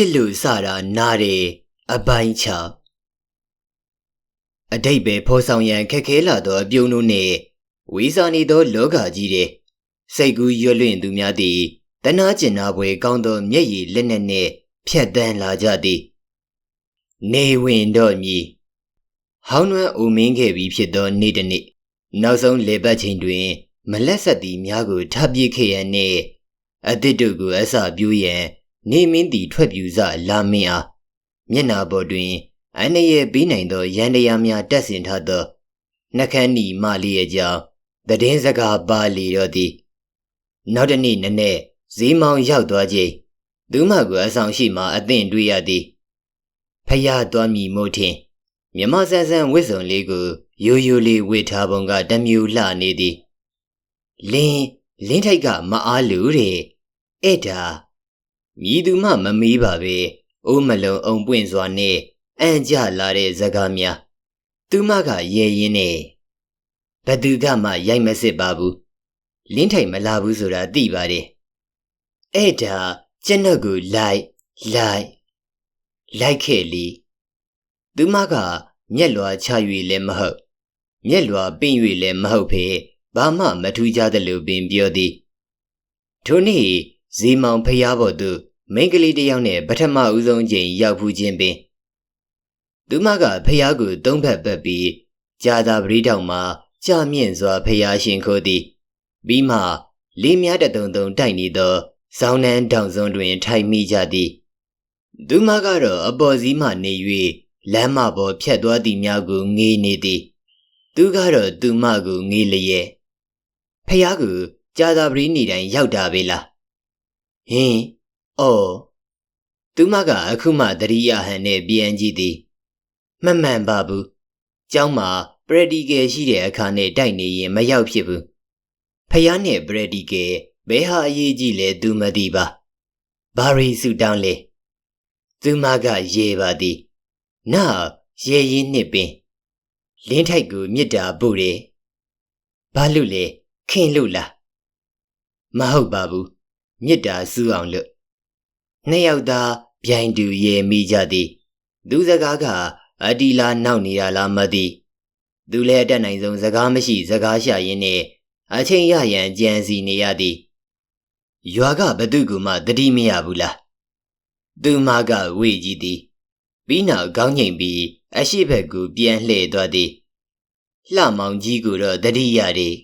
ချစ်လူစတာနားတယ်အပိုင်းချအတိတ်ပဲဖော်ဆောင်ရန်ခက်ခဲလာသောအပြုံးတို့နှင့်ဝေစာနေသောလောကကြီးတဲ့စိတ်ကူးရွလွင့်သူများသည်တနာကျင်နာပွဲကောင်းသောမျက်ရည်လက်နက်နှင့်ဖြတ်တန်းလာကြသည်နေဝင်တော့မည်ဟောင်းနွမ်းအိုမင်းခဲ့ပြီးဖြစ်သောနေ့တစ်နေ့နောက်ဆုံးလေပတ်ချိန်တွင် မလက်ဆက်သည်များကိုထပ်ပြစ်ခဲ့ရန်နှင့်အသစ်တို့ကိုအစပြူးရန် နေမင်းသည်ထွက်ပြူစလာမင်းအားမျက်နာပေါ်တွင်အန္တရာယ်ပေးနိုင်သောရန်တရားများတက်ဆင်ထားသောနှကန်းနီမလေးရဲ့ကြောင့်တည်င်းစကားပါလီတော့သည်နောက်တစ်နေ့နည်းနည်းဈေးမောင်ရောက်သွားချိန်သူမကိုအဆောင်ရှိမှအသင့်တွေ့ရသည်ဖယားသွားမိမို့ထင်မြမဆန်းဆန်းဝစ်စုံလေးကိုရိုးရိုးလေးဝစ်ထားပုံကတမျိုးလှနေသည်လင်းလင်းထိုက်ကမအားလူတဲ့အဲ့ဒါ မြည်သူမှမမေးပါပဲအိုးမလုံးအုံပွင့်စွာနဲ့အံ့ကြလာတဲ့ဇကားများသူမကရဲရင်နဲ့ဘသူကမှရိုက်မစစ်ပါဘူးလင်းထိုက်မလာဘူးဆိုတာသိပါတယ်အဲ့ဒါကျွန်တော်ကိုလိုက်လိုက်လိုက်ခဲ့လီသူမကမျက်လွာချ၍လည်းမဟုတ်မျက်လွာပင့်၍လည်းမဟုတ်ဖေဘာမှမထူးကြသလိုပင်ပြောသည်ထိုနေ့ဇီမောင်ဖျားပေါ်သို့ မိန်းကလေးတစ်ယောက်နဲ့ပထမဦးဆုံးချိန်ရောက်ဖူးခြင်းပင်သူမကဖျားကိုသုံးဖက်ပတ်ပြီးကြာသာပရိတောင်မှာကြာမြင့်စွာဖျားရှင်ခိုးသည်ပြီးမှလေးများတတုံတုံတိုက်နေသောဇောင်းနှန်းတောင်စွန်းတွင် ထိုင်မိကြသည်သူမကတော့အပေါ်စီးမှနေ၍လမ်းမပေါ်ဖြတ်သွားသည်များကိုငေးနေသည် သူကတော့သူမကိုငေးလျက်ဖះကကြာသာပရိနေတိုင်းရောက်တာပဲလားဟင်း အော်သူမကအခုမှတရိယာဟန်နဲ့ပြန်ကြည့်သည်မမှန်ပါဘူးကျောင်းမှာပရဒီကယ်ရှိတဲ့အခါနဲ့တိုက်နေရင်မရောက်ဖြစ်ဘူးဖះနဲ့ပရဒီကယ်ဘယ်ဟာအရေးကြီးလဲသူမသိပါဘာရီဆူတောင်းလဲသူမကရေပါသည်နာရေရင်နှစ်ပင်လင်းထိုက်ကိုမြစ်တာပို့တယ်ဘာလို့လဲခင်လို့လားမဟုတ်ပါဘူးမြစ်တာစူးအောင်လို့ နှစ်ယောက်သားပြိုင်တူရေမိကြသည် သူစကားကအတီလာနောက်နေတာလားမသိသူလည်းအတက်နိုင်ဆုံးစကားမရှိစကားရှာရင်းနဲ့အချိန်ရရန်ကြံစီနေရသည်ရွာကဘသူကမှတတိမရဘူးလားသူမကဝေကြည့်သည်ပြီးနောက်ခေါင်းငိမ်ပြီးအရှိဘက်ကိုပြန်လှည့်သွားသည်လှမောင်ကြီးကိုတော့တတိရတယ်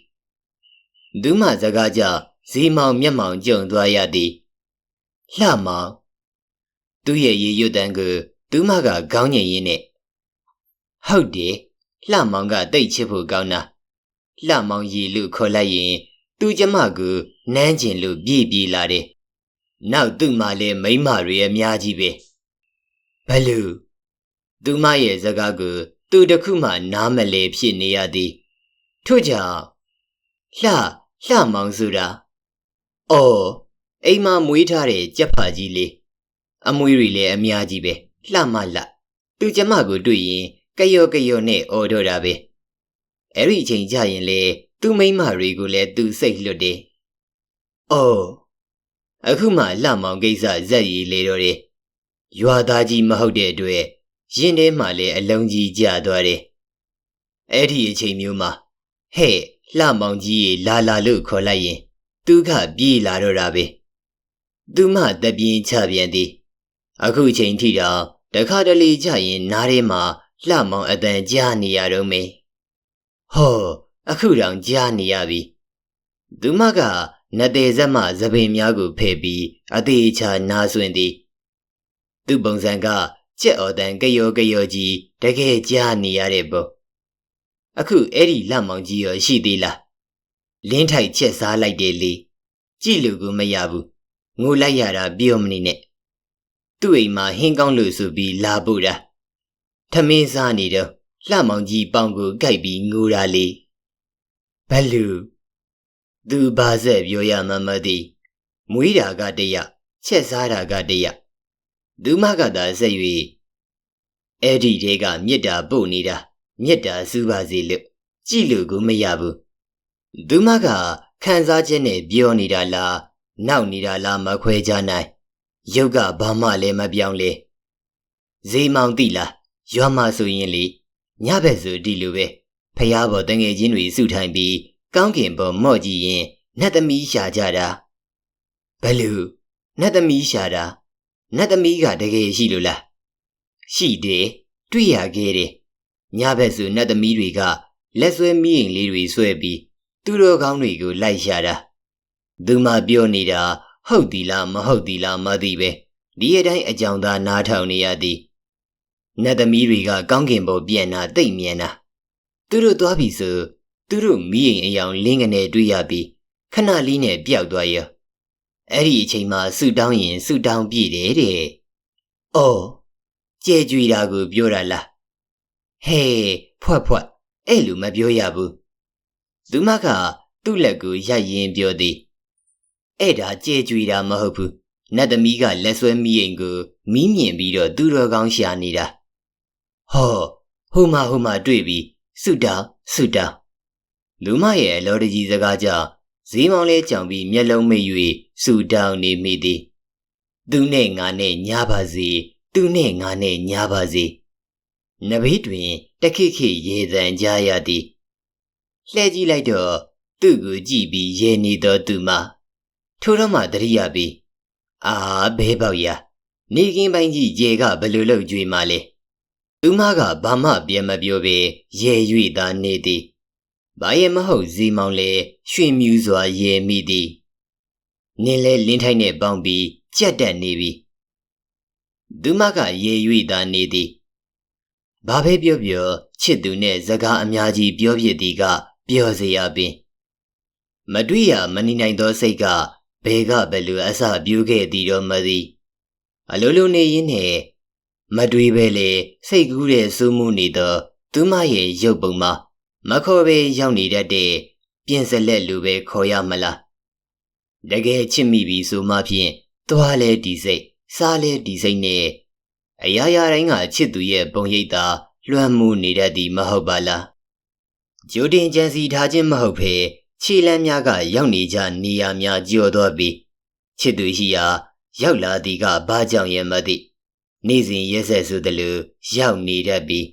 ဒုမစကားကြောင့်ဇီမောင်မျက်မှောင်ကျုံသွားရသည် လှမောင်သူ့ရဲ့ရေရွတ်တန်းကိုသူမကခေါင်းငိမ်ရင်းနဲ့ဟုတ်တယ်လှမောင်ကတိတ်ချစ်ဖို့ကောင်းတာလှမောင်ရီလူခေါ်လိုက်ရင် သူကျမကိုနမ်းကျင်လို့ပြေးပြေးလာတယ်နောက်သူ့မှာလည်းမိမတွေအများကြီးပဲဘလူသူမရဲ့စကားကိုသူတခုမှနားမလဲဖြစ်နေရသည်ထို့ကြောင့်လှလှမောင်ဆိုတာအော် အိမ်မှာမွေးထားတဲ့ကြက်ဖာကြီးလေးအမွေးတွေလည်းအများကြီးပဲလှမလှသူကျမကိုတွေ့ရင်ကယောကယောနဲ့အော်တော့တာပဲအဲ့ဒီအချိန်ကြရင်လေသူမိမတွေကိုလည်းသူစိတ်လွတ်တယ်အော်အခုမှလှမောင်ကိစ္စဇက်ရည်လေတော့တယ်ရွာသားကြီးမဟုတ်တဲ့အတွက်ရင်ထဲမှာလည်းအလုံးကြီးကျသွားတယ်အဲ့ဒီအချိန်မျိုးမှာဟဲ့လှမောင်ကြီးရေလာလာလို့ခေါ်လိုက်ရင်သူကပြေးလာတော့တာပဲ သူမတပြင်းချပြန်သည်အခုချိန်ထိတော့တခါတလေကြရင်နားထဲမှာလှမောင်အတန်ကြားနေရတော့မေဟောအခုတောင်ကြားနေရပြီသူမကနတဲ့ဇက်မှသပင်များကိုဖဲ့ပြီးအသေးချာနားဆွင့်သည်သူ့ပုံစံကကြက်အော်တန်ကယောကယောကြီးတကယ်ကြားနေရတဲ့ပုံအခုအဲ့ဒီလက်မောင်ကြီးရောရှိသေးလားလင်းထိုက်ချက်စားလိုက်တယ်လေကြည့်လို့ကမရဘူး ငိုလိုက်ရတာပြောမနေနဲ့သူ့အိမ်မှာဟင်းကောင်းလို့ဆိုပြီးလာပို့တာထမင်းစားနေတော့လှမောင်ကြီးပေါင်ကိုကြိုက်ပြီးငိုတာလေဘလူသူဘာဆက်ပြောရမှမသိမွေးတာကတရချက်စားတာကတရသူမကသာဆက်၍အဲ့ဒီတဲကမြစ်တာပို့နေတာမြစ်တာစူးပါစေလို့ကြည့်လို့ကိုမရဘူးသူမကခံစားချက်နဲ့ပြောနေတာလား နောက်နေတာလားမခွဲကြနိုင်ရုပ်ကဘာမှလည်းမပြောင်းလဲဈေးမောင်တိလားရွာမှာဆိုရင်လေညဘက်ဆိုဒီလိုပဲဖះဘော်တငယ်ချင်းတွေစုထိုင်ပြီးကောင်းကင်ဘော်မော့ကြည့်ရင်နတ်သမီးရှာကြတာဘလူနတ်သမီးရှာတာနတ်သမီးကတကယ်ရှိလို့လားရှိတယ်တွေ့ရခဲ့တယ်ညဘက်ဆိုနတ်သမီးတွေကလက်ဆွဲမိရင်လေးတွေဆွဲပြီးသူတော်ကောင်းတွေကိုလိုက်ရှာတာ သူမပြောနေတာဟုတ်သည်လားမဟုတ်သည်လားမသိပဲဒီအတိုင်းအကြောင်းသားနားထောင်နေရသည်နတ်သမီးတွေကကောင်းကင်ဘုံပြန်လာတိတ်မြန်တာသူတို့သွားပြီဆိုသူတို့မိရင်အယောင်လင်းကနေတွေ့ရပြီးခဏလေးနဲ့ပျောက်သွားရောအဲ့ဒီအချိန်မှာဆူတောင်းရင်ဆူတောင်းပြည့်တယ်တဲ့။အော်ကြဲကြွေတာကိုပြောတာလား။ဟဲ့ဖွက်ဖွက်အဲ့လိုမပြောရဘူး။သူမကသူ့လက်ကိုရိုက်ရင်ပြောသည်။ အဲ့ဒါကြဲကြွေတာမဟုတ်ဘူး။နတ်သမီးကလက်ဆွဲမိရင်ကိုမီးမြင်ပြီးတော့သူတော်ကောင်းရှာနေတာ။ဟောဟိုမှာဟိုမှာတွေ့ပြီးဆုတောင်းဆုတောင်းလူမရဲ့အလောတကြီးစကားကြောင့်ဈေးမောင်လဲကြောင်ပြီးမျက်လုံးမိတ်၍ဆူတောင်းနေမိသည်သူနဲ့ငါနဲ့ညားပါစေသူနဲ့ငါနဲ့ညားပါစေနဘေးတွင်တခိခိရေတံကြရသည်လှဲကြည့်လိုက်တော့သူ့ကိုကြည့်ပြီးရေနေသောသူမ ထိုတော့မှတရိယာပြီးအာဘဲပေါက်ရနေကင်းပိုင်းကြီးရေကဘယ်လိုလုပ်ကြွေမှလဲသူမကဘာမှပြန်မပြောပေရေ၍သာနေသည်ဘာရဲ့မဟုတ်ဇီမောင်လဲရွှင်မြူးစွာရေမိသည်နင်းလဲလင်းထိုက်နဲ့ပေါင်းပြီးကြက်တက်နေပြီသူမကရေ၍သာနေသည်ဘာပဲပြောပြောချစ်သူနဲ့စကားအများကြီးပြောဖြစ်သည်က ပြောစရာပင် မတွေ့ရမနေနိုင်သောစိတ်က ဘယ်ကဘယ်လိုအစပြူးခဲ့သည်တော့မသိအလိုလိုနေရင်းနဲ့မတွေ့ပဲလေစိတ်ကူးတဲ့စူးမှုနေသောသူမရဲ့ရုပ်ပုံမှာမခေါ်ပဲရောက်နေတတ်တဲ့ပြင်စလက်လူပဲခေါ်ရမလားတကယ်ချစ်မိပြီဆိုမှဖြင့်သွားလဲဒီစိတ်စားလဲဒီစိတ်နဲ့အရာရာတိုင်းကချစ်သူရဲ့ပုံရိပ်သာလွှမ်းမိုးနေတတ်သည်မဟုတ်ပါလားဂျိုတင်ကြံစီထားခြင်းမဟုတ်ဖေ ခြေလမ်းများကရောက်နေကြနေရာများကြော်တော့ပြီးချစ်သူရှိရာရောက်လာသည်ကဘာကြောင့်ရဲ့မသိနေ့စဉ်ရက်ဆက်ဆိုသလိုရောက်နေတတ်ပြီး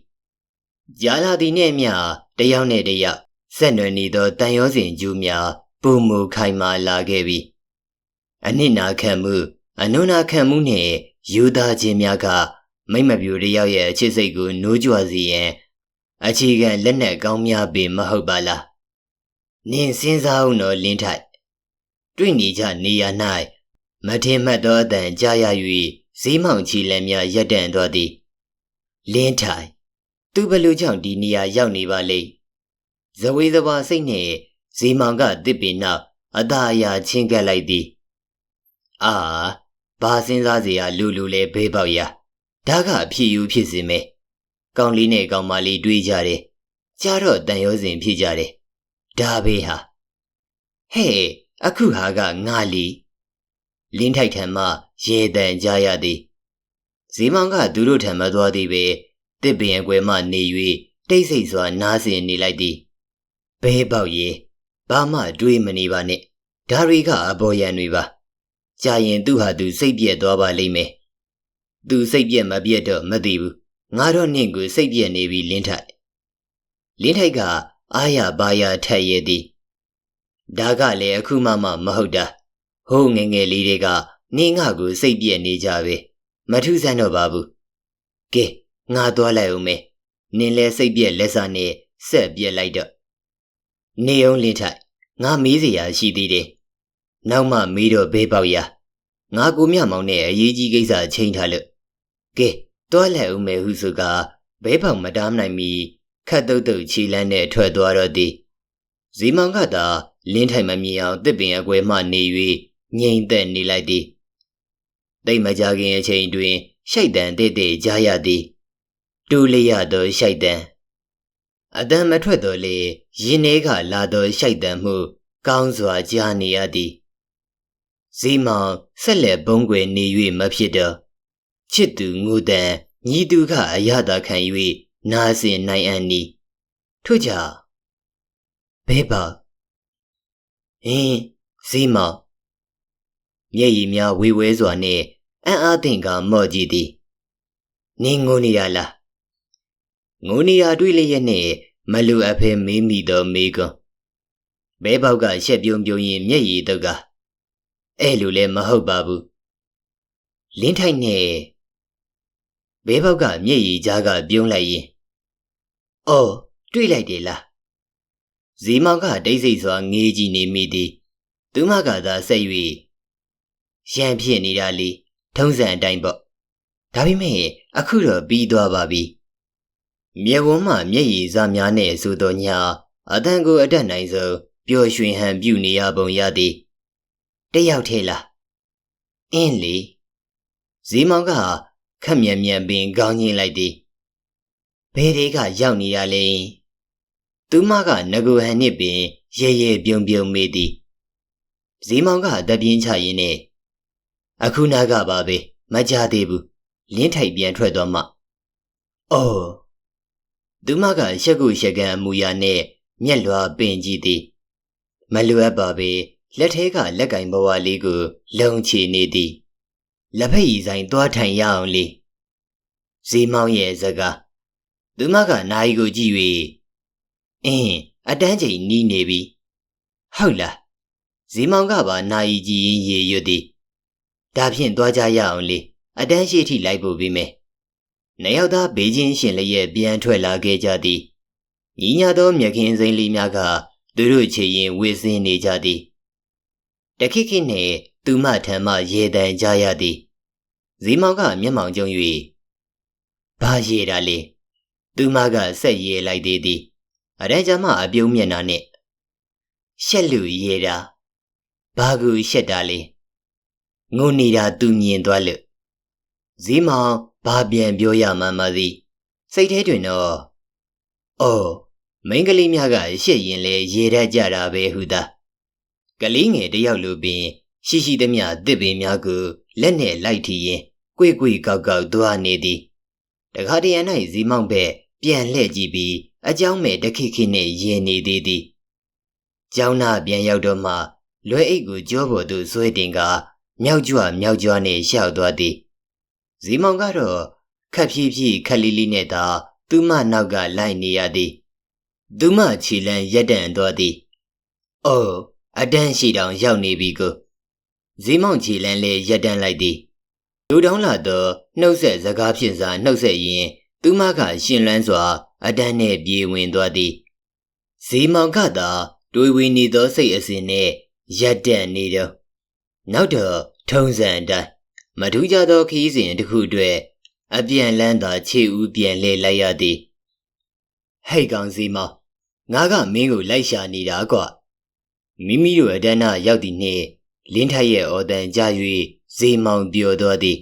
ကြာလာသည်နှင့်မျှတယောက်နဲ့တယောက်ဆက်နွယ်နေသောတန်ရောစဉ်ကျူးများပုံမူခိုင်မာလာခဲ့ပြီအနစ်နာခံမှုအနုနာခံမှုနှင့်ယူသားခြင်းများကမိမ့်မပြူတယောက်ရဲ့အချစ်စိတ်ကိုနိုးကြွစေရန်အခြေခံလက်နက်ကောင်းများပင်မဟုတ်ပါလား နင်းစဉ်းစားအောင်တော့လင်းထိုက်တွေ့နေကြနေရ၌မထင်မှတ်သောအတန်ကြားရ၍ဈေးမောင်ချီလက်များရက်တန့်သွားသည်လင်းထိုင်သူဘလူကြောင့်ဒီနေရာရောက်နေပါလိမ့်ဇဝေသဘာစိတ်နဲ့ဇီမောင်ကတစ်ပင်နောက်အသာအရာချင်းကပ်လိုက်သည်အာဘာစဉ်းစားစရာလူလူလဲဘေးပေါက်ရဒါကအဖြစ်ယူဖြစ်စီမယ်ကောင်းလေးနဲ့ကောင်းမလေးတွေးကြတယ်ကြားတော့တန်ရောစဉ်ဖြစ်ကြတယ် ဒါဘေးဟာဟဲ့အခုဟာကငါလီလင်းထိုက်ထံမှရေတန်ကြရသည်ဇီမောင်ကသူတို့ထံမသွားသေးပဲတစ်ပင်အကွယ်မှနေ၍တိတ်ဆိတ်စွာနားဆင်နေလိုက်သည်ဘဲပေါက်ရေဘာမှတွေးမနေပါနဲ့ဒါတွေကအပေါ်ရန်တွေပါကြာရင်သူ့ဟာသူစိတ်ပြက်သွားပါလိမ့်မယ်သူစိတ်ပြက်မပြက်တော့မသိဘူးငါတော့နင့်ကိုစိတ်ပြက်နေပြီလင်းထိုက်လင်းထိုက်က အာရပါရထက်ရသည်ဒါကလည်းအခုမှမှမဟုတ်တာဟိုးငငယ်လေးတွေကနင်းငါကိုစိတ်ပြက်နေကြပဲမထူးဆန်းတော့ပါဘူးကဲငါသွားလိုက်ဦးမယ်နင်းလဲစိတ်ပြက်လက်စားနဲ့ဆက်ပြက်လိုက်တော့နေအောင်လင်းထိုက်ငါမေးစရာရှိသေးတယ်နောက်မှမေးတော့ဘေးပေါက်ရငါကိုမြမောင်နဲ့အရေးကြီးကိစ္စချိန်ထားလို့ကဲသွားလိုက်ဦးမယ်ဟုဆိုကဘဲပေါက်မတားနိုင်မီ ခတ်တုတ်တုတ်ခြေလန်းနဲ့ထွက်သွားတော့သည်ဇီမောင်ကသာလင်းထိုင်မမြင်အောင်တစ်ပင်အကွယ်မှနေ၍ငြိမ်သက်နေလိုက်သည်တိတ်မကြခင်အချိန်တွင်ရှိုက်တန်တဲ့တဲ့ကြားရသည်တူလျက်သောရှိုက်တံအတန်မထွက်တော့လေရင်ထဲကလာသောရှိုက်တံမှုကောင်းစွာကြားနေရသည်ဇီမောင်ဆက်လက်ဘုံကွယ်နေ၍မဖြစ်တော့ချစ်သူငူတန်ညီသူကအရသာခံ၍ နာစင်နိုင်အံ့နီထို့ကြောင့်ဘဲပါအင်းဇီမောင်မျက်ရည်များဝေဝဲစွာနှင့်အံ့အားသင့်ကမော့ကြည့်သည်နင်းငိုနေရလားငိုနေရတွေ့လျက်နဲ့မလူအဖေမေးမိသောမေကွန်းဘဲပေါက်ကရှက်ပြုံးပြုံးရင်မျက်ရည်တုတ်ကအဲ့လိုလည်းမဟုတ်ပါဘူးလင်းထိုက်နဲ့ဘဲပေါက်ကမျက်ရည်ကြားကပြုံးလိုက်ရင် အော်တွေ့လိုက်တယ်လားဇီမောင်ကတိတ်ဆိတ်စွာငေးကြည့်နေမိသည်သူမကသာဆက်၍ရံဖြစ်နေတာလေထုံးစံအတိုင်းပေါ့ဒါပေမဲ့အခုတော့ပြီးသွားပါပြီမြေဝန်းမှမျက်ရည်စားများနဲ့ဆိုတော့ညာအတန်ကိုအတက်နိုင်ဆုံးပျော်ရွှင်ဟန်ပြုနေရပုံရသည်တယောက်ထဲလားအင်းလေဇီမောင်ကခက်မြန်မြန်ပင်ခေါင်းညင်းလိုက်သည် ဘယ်တွေကရောက်နေရလဲသူမကငကူဟန်နစ်ပင်ရဲရဲပြုံပြုံမေးသည်ဇီမောင်ကတပြင်းချရင်းနဲ့အခုနာကပါပဲမကြသေးဘူးလင်းထိုက်ပြန်ထွက်သွားမှအော်သူမကရှက်ကုရှက်ကန်အမူအရာနဲ့မျက်လွှာပင်ကြည့်သည်မလွယ်ပါပဲလက်ထဲကလက်ကင်ဘဝလေးကို လုံချနေသည်လက်ဖက်ရည်ဆိုင်သွားထိုင်ရအောင်လေဇီမောင်ရဲ့စကား သူမကနာယီကိုကြည့်၍အင်းအတန်းချိန်နီးနေပြီဟုတ်လားဇီမောင်ကပါနာယီကြည့်ရင်ရေရွတ်သည်ဒါဖြင့်သွားကြရအောင်လေအတန်းရှိထိလိုက်ဖို့ပြီးမယ်နှစ်ယောက်သားဘေးချင်းရှင်လျက်ပြန်ထွက်လာခဲ့ကြသည်ညီညာသောမြခင်စိန်လေးများကသူတို့ချေရင်ဝေစင်းနေကြသည်တခိခိနှင့်သူမထံမှရေတံကြရသည်ဇီမောင်ကမျက်မှောင်ကျုံ၍ဘာရေတာလဲ သူမကဆက်ရေလိုက်သေးသည်အရန်ကြမအပြုံးမျက်နှာနဲ့ရှက်လူရေတာဘာကူရှက်တာလဲငုံနေတာသူမြင်သွားလို့ဇီမောင်ဘာပြန်ပြောရမှန်းမသိစိတ်ထဲတွင်တော့အော်မိန်းကလေးများကရှက်ရင်လေရေတတ်ကြတာပဲဟုသာကလေးငယ်တယောက်လိုပင် ရှိရှိသမျှတစ်ပင်များကိုလက်နဲ့လိုက်ထီရင်ကွေ့ကွေ့ကောက်ကောက်သွားနေသည်တခါတရံ၌ဇီမောင်ပဲ ပြန်လှည့်ကြည့်ပြီးအကြောင်းမဲ့တခိခိနှင့်ရင်နေသေးသည်ကျောင်းသားပြန်ရောက်တော့မှလွယ်အိတ်ကိုကြောပေါ်သို့ဆွဲတင်ကမြောက်ကြွမြောက်ကြွနှင့်ရှောက်သွားသည်ဇီမောင်ကတော့ခက်ဖြည်းဖြည်းခက်လီလီနဲ့သာသူမနောက်ကလိုက်နေရသည်သူမခြေလန်းရက်တန့်သွားသည်။အိုးအတန်းရှိတောင်ရောက်နေပြီကိုဇီမောင်ခြေလန်းလည်းရက်တန့်လိုက်သည်။လူတောင်းလာသောနှုတ်ဆက်စကားဖြင့်စာနှုတ်ဆက်ရင် သူမကရှင်လန်းစွာ အတန်းနှင့်ပြေဝင်သွားသည်။ဇီမောင်ကသာတွေးဝေနေသောစိတ်အစဉ်နှင့်ရက်တန့်နေတော့နောက်တော့ထုံးစံအတိုင်းမထူးကြသောခီးစဉ်တစ်ခုအတွက်အပြန်လန်းသာခြေဦးပြန်လဲလိုက်ရသည်ဟဲ့ကောင်စီမောင်ငါကမင်းကိုလိုက်ရှာနေတာကွာမိမိတို့အဒန်းနာရောက်သည့်နှင့်လင်းထိုက်ရဲ့အော်တန်ကြ၍ဇေမောင်ပြောတော်သည်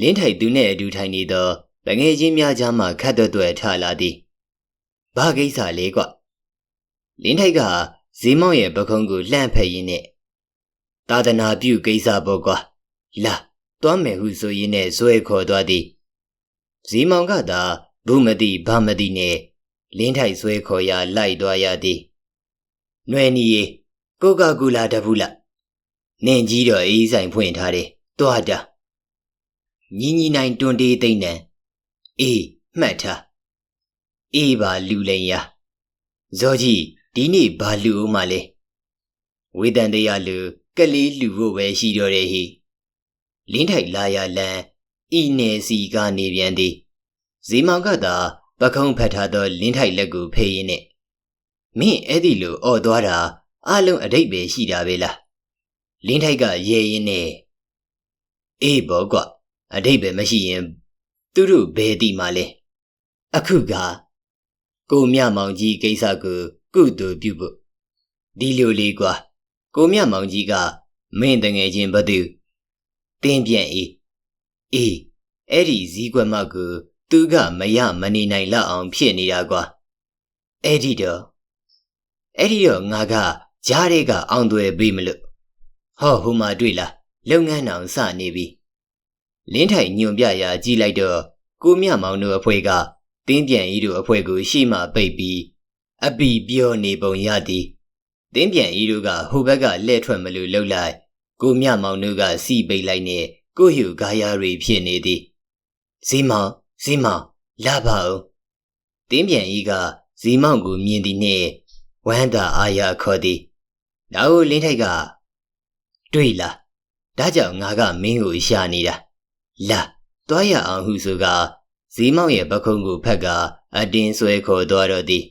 လင်းထိုက်သူနှင့်အတူထိုင်နေသော ပငယ်ချင်းများကြားမှခတ်သွက်သွက်ထလာသည်ဘာကိစ္စလဲကွလင်းထိုက်ကဇေမောင်ရဲ့ပခုံးကိုလှန့်ဖက်ရင်းနဲ့သာသနာပြုကိစ္စပေါ့ကွာလာသွားမယ်ဟုဆိုရင်းနဲ့ဇွဲခေါ်သွားသည်ဇီမောင်ကသာဘုမတိဗမတိနဲ့လင်းထိုက်ဆွဲခေါ်ရလိုက်သွားရသည်။နှွယ်နီရေကိုကာကူလာတဘူးလား။နင်ကြီးတော့အေးဆိုင်ဖွင့်ထားတယ်။သွားတာ။ညီညီနိုင်တွန်တေးသိမ့်နံ။ အေးမှတ်ထား။အေးပါလူလိန်ရ။ဇောကြီးဒီနေ့ဘာလူဦးမလဲ။ဝေတန်တရားလူကလေးလူဖို့ပဲရှိတော့တယ်ဟိ။လင်းထိုက်လာရလန်ဤနေစီကနေပြန်သည်ဇီမောင်ကသာပခုံးဖတ်ထားသောလင်းထိုက်လက်ကိုဖေးရင်းနဲ့မင်းအဲ့ဒီလိုအော်သွားတာအလုံးအတိတ်ပဲရှိတာပဲလားလင်းထိုက်ကရဲရင်းနဲ့အေးဘောကွအတိတ်ပဲမရှိရင် သူတို့ဘယ်တိမှလဲအခုကကိုမြမောင်ကြီးကိစ္စကိုကုသိုလ်ပြုဖို့ဒီလိုလေးကွာကိုမြမောင်ကြီးကမင်းတငယ်ချင်းဘသူတင်းပြန့်အေးအေးအဲ့ဒီဇီးကွက်မကိုသူကမရမနေနိုင်လောက်အောင်ဖြစ်နေတာကွာအဲ့ဒီတော့အဲ့ဒီတော့ငါကဂျားတွေကအောင်သွဲပေးမလို့ဟောဟိုမှာတွေ့လားလုပ်ငန်းအောင်စနေပြီ လင်းထိုင်ညွန်ပြရာကြည့်လိုက်တော့ကိုမြမောင်တို့အဖွဲကတင်းပြန်ဤတို့အဖွဲကိုရှေ့မှပိတ်ပြီးအပီပြောနေပုံရသည်တင်းပြန်ဤတို့ကဟိုဘက်ကလှဲ့ထွက်မလို့လှုပ်လိုက်ကိုမြမောင်တို့ကစီပိတ်လိုက်နဲ့ကိုယူကာယာတွေဖြစ်နေသည်ဇီမောင်ဇီမောင်လာပါဦးတင်းပြန်ဤကဇီမောင်ကိုမြင်သည်နှင့်ဝမ်းသာအာရခေါ်သည်ဒါကိုလင်းထိုက်ကတွေ့လားဒါကြောင့်ငါကမင်းကိုရှာနေတာ လာတွားရအောင်ဟုဆိုကဇီမောင်ရဲ့ပခုံးကိုဖက်ကအတင်းဆွဲခေါ်သွားတော့သည်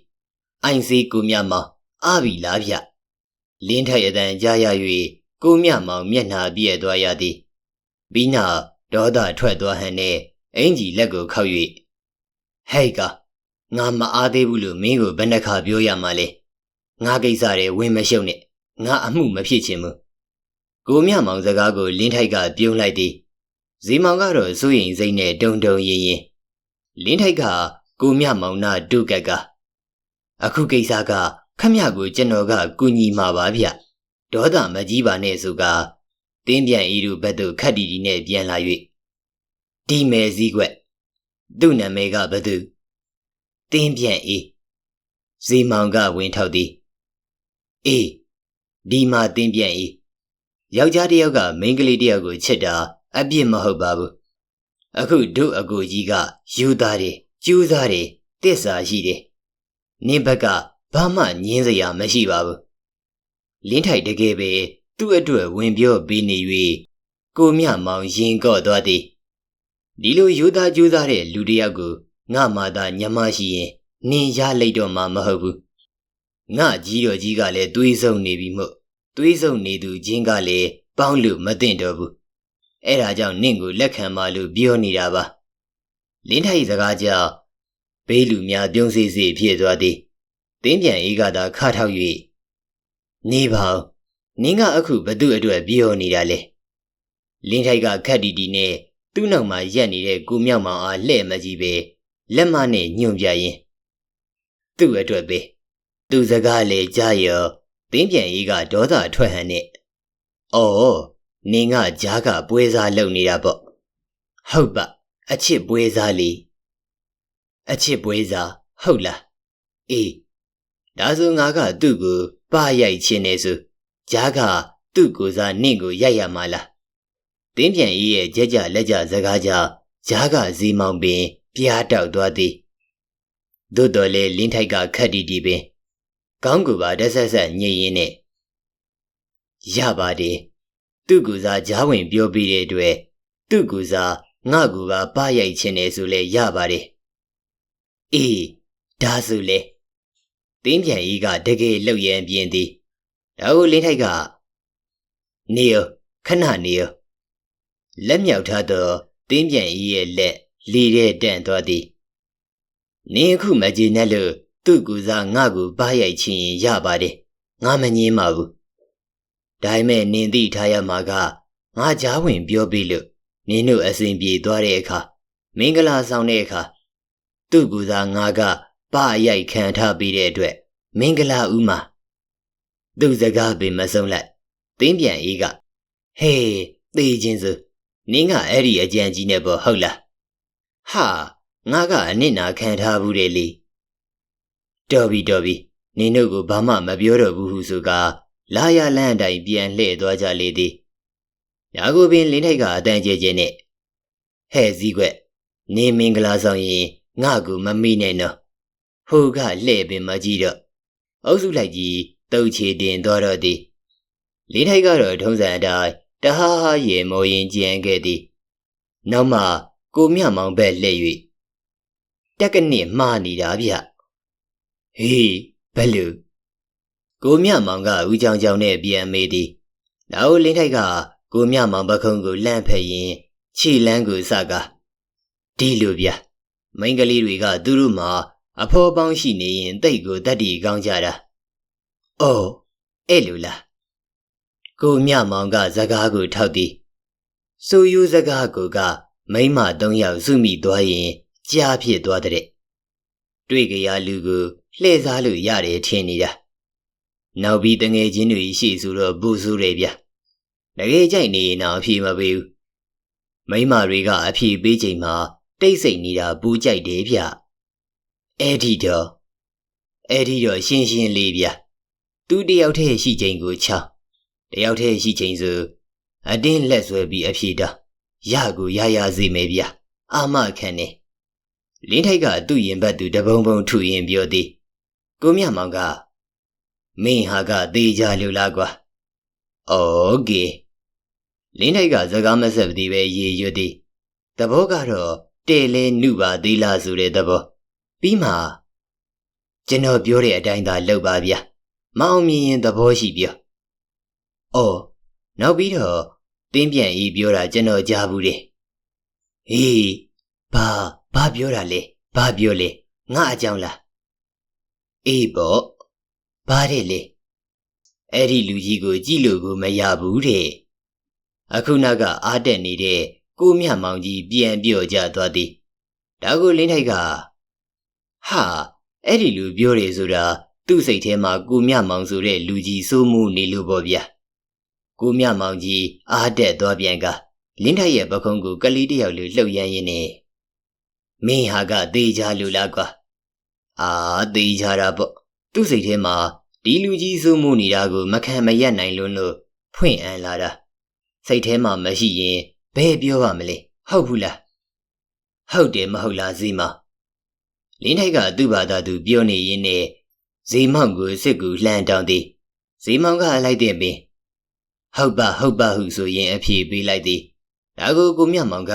အိုင်စီကူမြမောင်အာပြီလားဗျလင်းထိုက်အတန်ကြားရ၍ကိုမြမောင်မျက်နှာပြည့်သွားရသည်ပြီးနောက်ဒေါသထွက်သွားဟန်နဲ့အင်ကြီးလက်ကိုခောက်၍ဟဲ့ကငါမအားသေးဘူးလို့မင်းကိုဘယ်နှခါပြောရမှာလဲငါကိစ္စတွေဝင်မရှုပ်နဲ့ငါအမှုမဖြစ်ချင်ဘူးကိုမြမောင်စကားကိုလင်းထိုက်ကပြုံးလိုက်သည် ဇီမောင်ကတော့စိုးရင်စိတ်နဲ့တုံတုံရင်ရင်လင်းထိုက်ကကိုမြမောင်နာတုကက်ကအခုကိစ္စကခမရကိုကျွန်တော်ကကူညီမှာပါဗျဒေါသမကြီးပါနဲ့ဆိုကတင်းပြန်ဤတို့ဘက်သို့ခတ်တီတီနဲ့ပြန်လာ၍ဒီမယ်စည်းကွက်သူ့နာမည်ကဘသူတင်းပြန်အေးဇီမောင်ကဝင်ထောက်သည်အေးဒီမှာတင်းပြန်အေးယောက်ျားတစ်ယောက်ကမိန်းကလေးတစ်ယောက်ကိုချစ်တာ အပြစ်မဟုတ်ပါဘူးအခုတို့အကိုကြီးကယူသားတယ်ကျူးသားတယ်တစ္ဆာရှိတယ်နင်းဘက်ကဘာမှညင်းစရာမရှိပါဘူးလင်းထိုက်တကယ်ပဲသူ့အတွက်ဝင်ပြောပေးနေ၍ကိုမြမောင်ရင်ကော့သွားသည်ဒီလိုယူသားကျူးသားတဲ့လူတစ်ယောက်ကိုငါမှသာညမရှိရင်နင်းရလိုက်တော့မှမဟုတ်ဘူးငါကြီးတော်ကြီးကလည်းတွေးဆုံနေပြီမို့တွေးဆုံနေသူချင်းကလည်းပေါင်းလို့မသိတော့ဘူး အဲ့ဒါကြောင့်နင့်ကိုလက်ခံပါလို့ပြောနေတာပါလင်းထိုက်စကားကြောင့်ဘေးလူများပြုံးစေစေဖြစ်သွားသည်တင်းပြန်အေးကသာခထောက်၍နေပါဦးနင်းကအခုဘသူ့အတွက်ပြောနေတာလဲလင်းထိုက်ကခက်တီတီနဲ့သူ့နောက်မှာရက်နေတဲ့ကိုမြောက်မောင်အားလှဲ့မကြည့်ပဲလက်မနဲ့ညွန့်ပြရင်သူ့အတွက်ပဲသူစကားလေကြားရောတင်းပြန်အေးကဒေါသထွက်ဟန်နဲ့အော် နင်းကကြားကပွဲစားလုပ်နေတာပေါ့ဟုတ်ပါအချစ်ပွဲစားလေအချစ်ပွဲစားဟုတ်လားအေးဒါဆိုငါကသူ့ကိုပရိုက်ခြင်းနေဆိုကြားကသူ့ကိုစားနင့်ကိုရိုက်ရမှာလားတင်းပြန်ကြီးရဲ့ကြက်ကြလက်ကြစကားကြောင့်ကြားကဇီမောင်ပင် ပြားတောက်သွားသည်သို့တော်လေလင်းထိုက်ကခတ်တီတီပင် ကောင်းကူပါတဆက်ဆက်ညင်ရင်နဲ့ရပါတယ် သူ့ကူစားကြားဝင်ပြောပြီးတဲ့အတွက်သူ့ကူစားငါကူကပရိုက်ခြင်းနေဆိုလဲရပါတယ်အေးဒါဆိုလေတင်းပြန်ကြီးကတကယ်လှုပ်ရန်ပြင်းသည်ဒါကိုလင်းထိုက်ကနေရောခဏနေရောလက်မြောက်ထားသောတင်းပြန်ကြီးရဲ့လက်လီတဲ့တန့်သွားသည်နင်းအခုမကြေနဲ့လို့သူ့ကူစားငါ့ကိုပါရိုက်ချင်းရပါတယ်ငါမငင်းပါဘူး ဒါပေမဲ့နင်သိထားရမှာကငါကြားဝင်ပြောပြီးလို့နင်းတို့အစဉ်ပြေသွားတဲ့အခါမင်္ဂလာဆောင်တဲ့အခါသူ့ကူစားငါကပါရိုက်ခံထားပြီးတဲ့အတွက်မင်္ဂလာဦးမှာသူ့စကားပင်မဆုံးလိုက်တင်းပြန်အေးကဟေးသေခြင်းစုနင်းကအဲ့ဒီအကြံကြီးနဲ့ပေါ့ဟုတ်လားဟာငါကအနစ်နာခံထားဘူးတယ်လေတော်ပြီတော်ပြီနင်တို့ကိုဘာမှမပြောတော့ဘူးဟုဆိုက လာရလန့်တိုင်ပြန်လှည့်သွားကြလေသည်ညာကိုပင်လင်းထိုက်ကအတန်ကျဲကျဲနဲ့ဟဲ့စည်းကွက်နေမင်္ဂလာဆောင်ရင်ငါကူမမိနဲ့နော်ဟိုကလှည့်ပင်မကြည့်တော့အုပ်စုလိုက်ကြီးတုတ်ချေတင်သွားတော့သည်လင်းထိုက်ကတော့ထုံးစံအတိုင်းတဟားဟားရေမောရင်ကြံခဲ့သည်နောက်မှကိုမြမောင်ဘက်လှည့်၍တက်ကနစ်မှားနေတာဗျဟေးဘယ်လူ ကိုမြမောင်ကဦးချောင်ချောင်နဲ့ပြန်မေးသည်နောက်လင်းထိုက်ကကိုမြမောင်ပခုံးကိုလန့်ဖက်ရင်ခြေလန်းကိုစကားဒီလိုဗျမိန်းကလေးတွေကသူတို့မှာအဖော်ပေါင်းရှိနေရင်တိတ်ကိုတတ်တီကောင်းကြတာ။အော်အဲ့လိုလား။ကိုမြမောင်ကစကားကိုထောက်သည်။ဆိုယူစကားကိုကမိမသုံးယောက်စုမိသွားရင်ကြားဖြစ်သွားတဲ့။တွေ့ကြရလူကိုလှည့်စားလို့ရတယ်ထင်နေတာ။ နောက်ပြီးတငယ်ချင်းတွေရှိဆိုတော့ပူဆူတယ်ဗျ။တကယ်ကြိုက်နေရင်တော့အဖြေမပေးဘူး။မိမတွေကအဖြေပေးချိန်မှာတိတ်ဆိတ်နေတာပူကြိုက်တယ်ဗျ။အဲ့ဒီတော့အဲ့ဒီတော့ရှင်းရှင်းလေးဗျသူတယောက်တည်းရှိချိန်ကိုချတယောက်တည်းရှိချိန်ဆိုအတင်းလက်ဆွဲပြီးအဖြေတာရကိုရရစေမယ်ဗျာအာမခံနေလင်းထိုက်ကသူ့ရင်ဘတ်သူတပုံပုံထုရင်ပြောသည်ကိုမြမောင်က မင်းဟာကသေးကြလို့လားကွာအော်ကေလင်းထိုက်ကစကားမဆက်သည်ပဲရေရွတ်သည်သဘောကတော့တဲလဲနှုပါသေးလားဆိုတဲ့သဘောပြီးမှကျွန်တော်ပြောတဲ့အတိုင်းသာလုပ်ပါဗျာမအောင်မြင်ရင်သဘောရှိပြောအော်နောက်ပြီးတော့တင်းပြန်ဤပြောတာကျွန်တော်ကြားဘူးတယ်ဟေးဘာဘာပြောတာလဲဘာပြောလဲငါအကြောင်းလားအေးပေါ့ ဘာတဲ့လဲအဲ့ဒီလူကြီးကိုကြည့်လို့ကိုမရဘူးတဲ့အခုနောက်ကအားတက်နေတဲ့ကိုမြတ်မောင်ကြီးပြန်ပြော့ကြသွားသည်ဒါကိုလင်းထိုက်ကဟာအဲ့ဒီလူပြောတယ်ဆိုတာသူ့စိတ်ထဲမှာကိုမြတ်မောင်ဆိုတဲ့လူကြီးစိုးမှုနေလို့ပေါ့ဗျာကိုမြတ်မောင်ကြီးအားတက်သွားပြန်ကလင်းထိုက်ရဲ့ပခုံးကိုကလေးတယောက်လိုလှုပ်ရမ်းရင်းနဲ့မင်းဟာကသေးကြလို့လားကွာအာသေးကြတာပေါ့ သူ့စိတ်ထဲမှာဒီလူကြီးစိုးမှုနေတာကိုမခံမရက်နိုင်လို့လို့ဖွင့်အံလာတာစိတ်ထဲမှာမရှိရင်ဘယ်ပြောပါမလဲဟုတ်ဘူးလားဟုတ်တယ်မဟုတ်လားဇီမလင်းထိုက်ကသူ့ဘာသာသူပြောနေရင်းနဲ့ဇီမောင်ကိုစစ်ကူလှမ်းတောင်းသည်ဇီမောင်ကအလိုက်တဲ့ပင်ဟုတ်ပါဟုတ်ပါဟုဆိုရင်အဖြေပေးလိုက်သည်ဒါကိုကိုမြတ်မောင်က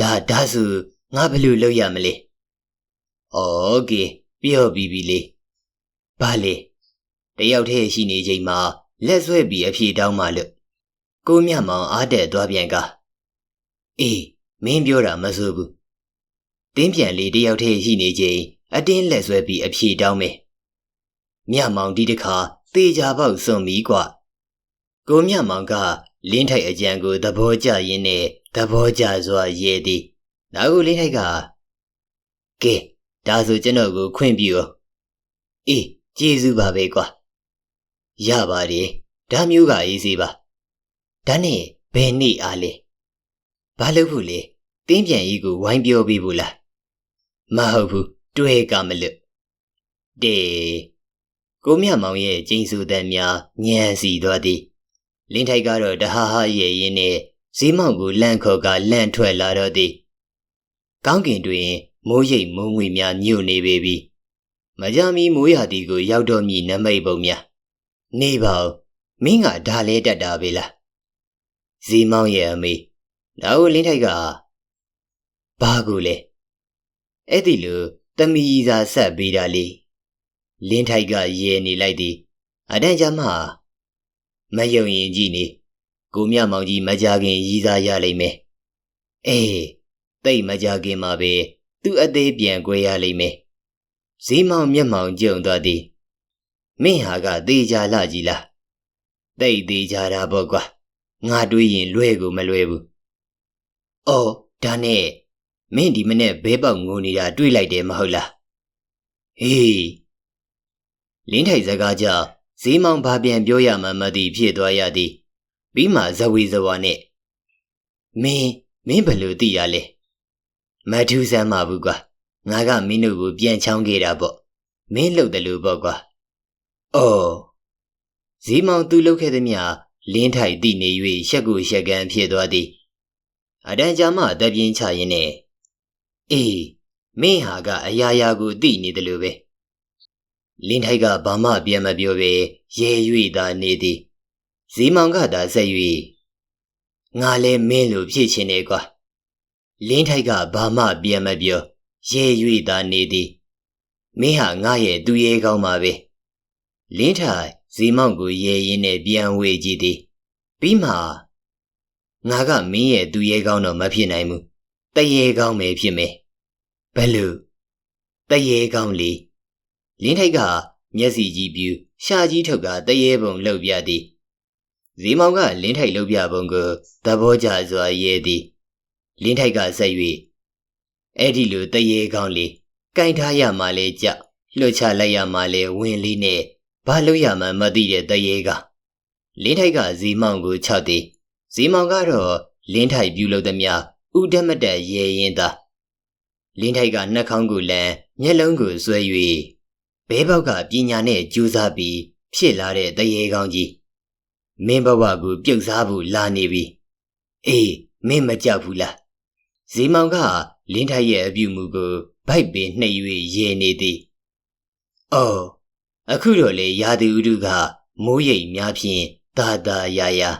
ဒါဒါဆိုငါဘယ်လိုလုပ်ရမလဲဩကေပြောပြီးပြီလေ ဘာလေတယောက်တည်းရှိနေချိန်မှာလက်ဆွဲပြီးအဖြေတောင်းမှလို့ကိုမြတ်မောင်အားတက်သွားပြန်ကအေးမင်းပြောတာမဆိုးဘူးတင်းပြန်လေးတယောက်တည်းရှိနေချိန်အတင်းလက်ဆွဲပြီးအဖြေတောင်းမယ်မြတ်မောင်ဒီတခါသေချာပေါက်စွန်ပြီကွကိုမြတ်မောင်ကလင်းထိုက်အကြံကိုသဘောကျရင်းနဲ့သဘောကျစွာရဲသည်ဒါကိုလင်းထိုက်ကကဲဒါဆိုကျွန်တော်ကိုခွင့်ပြုအောင်အေး ကျေးဇူးပါပဲကွာရပါတယ်ဒါမျိုးကအေးစေးပါဒါနဲ့ဘယ်နေ့အားလဲဘာလို့ဖို့လဲတင်းပြန်ကြီးကိုဝိုင်းပြောပြီးဘူးလားမဟုတ်ဘူးတွဲကမလို့တေကိုမြမောင်ရဲ့ကျင်းစုတဲ့များညံစီသွားသည်လင်းထိုက်ကတော့တဟာဟာရဲ့ရင်းနဲ့ဈေးမောင်ကိုလန့်ခေါ်ကလန့်ထွက်လာတော့သည်ကောင်းကင်တွင်မိုးရိပ်မိုးငွေများညို့နေပေပြီ မကြမီမိုးရာသီကိုရောက်တော့မြည်နမိတ်ပုံများနေပါဦးမင်းကဒါလဲတက်တာပဲလားဈေးမောင်ရဲ့အမေဒါကိုလင်းထိုက်ကဘာကိုလဲအဲ့ဒီလိုတမီစာဆက်ပေးတာလေလင်းထိုက်ကရဲနေလိုက်သည်အတန်းကြမှာမယုံရင်ကြည့်နေကိုမြမောင်ကြီးမကြခင်ရီးစားရလိမ့်မယ်အေးတိတ်မကြခင်မှာပဲသူ့အသေးပြန်꿰ရလိမ့်မယ် ဈေးမောင်မျက်မှောင်ကျုံသွားသည်မင်းဟာကသေးကြလာကြီးလားတိတ်သေးကြတာပေါ့ကွာငါတွေးရင်လွဲကိုမလွဲဘူးအော်ဒါနဲ့မင်းဒီမနေ့ဘဲပေါက်ငိုနေတာတွေးလိုက်တယ်မဟုတ်လားဟေးလင်းထိုက်စကားကြောင့်ဈေးမောင်ဘာပြန်ပြောရမှမသိဖြစ်သွားရသည်ပြီးမှဇဝေဇဝါနဲ့မင်းမင်းဘယ်လိုသိရလဲမထူးဆန်းပါဘူးကွာ ငါကမင်းတို့ကိုပြန်ချောင်းခဲ့တာပေါ့မင်းလှုပ်တယ်လို့ပေါ့ကွာအော်ဈေးမောင်သူလှုပ်ခဲ့သည်မြလင်းထိုက်သိနေ၍ရှက်ကိုရှက်ကန်ဖြစ်သွားသည်အတန်ကြာမှတပြင်းချရင်းနဲ့အေးမင်းဟာကအရာရာကိုသိနေတယ်လို့ပဲလင်းထိုက်ကဘာမှပြန်မပြောပဲရဲ၍သာနေသည်ဇီမောင်ကသာဆက်၍ငါလဲမင်းလိုဖြစ်ချင်တယ်ကွာလင်းထိုက်ကဘာမှပြန်မပြော ရဲ၍သာနေသည်မင်းဟာငါရဲ့သူရဲကောင်းပါပဲလင်းထိုက်ဇီမောင်ကိုရဲရင်းနဲ့ပြန်ဝေကြည့်သည်ပြီးမှငါကမင်းရဲ့သူရဲကောင်းတော့မဖြစ်နိုင်ဘူးတရေကောင်းပဲဖြစ်မယ်ဘယ်လိုတရေကောင်းလေလင်းထိုက်ကမျက်စီကြီးပြူရှာကြီးထုတ်ကတရေပုံလှုပ်ပြသည်ဇီမောင်ကလင်းထိုက်လှုပ်ပြပုံကိုသဘောကျစွာရဲသည်လင်းထိုက်ကဆက်၍ အဲ့ဒီလိုတရေကောင်းလေကင်ထားရမှလဲကြလွှတ်ချလိုက်ရမှလဲဝင်လေးနဲ့ဘာလို့ရမှမသိတဲ့တရေကလင်းထိုက်ကဇီမောင်ကိုခြောက်သည်ဇီမောင်ကတော့လင်းထိုက်ပြုလုပ်သည်များဥဒမတက်ရဲရင်သာလင်းထိုက်ကနှက်ခေါင်းကိုလန်မျက်လုံးကိုဆွဲ၍ဘဲဘောက်ကပညာနဲ့ကြိုးစားပြီးဖြစ်လာတဲ့တရေကောင်းကြီးမင်းဘဝကိုပြုတ်စားဖို့လာနေပြီအေးမင်းမကြောက်ဘူးလားဇီမောင်က လင်းထိုက်ရဲ့အပြုမူကိုဗိုက်ပင်နှိပ်၍ရေနေသည်အော်အခုတော့လေရာသီဥတုကမိုးရိပ်များဖြင့်တာတာယာယာ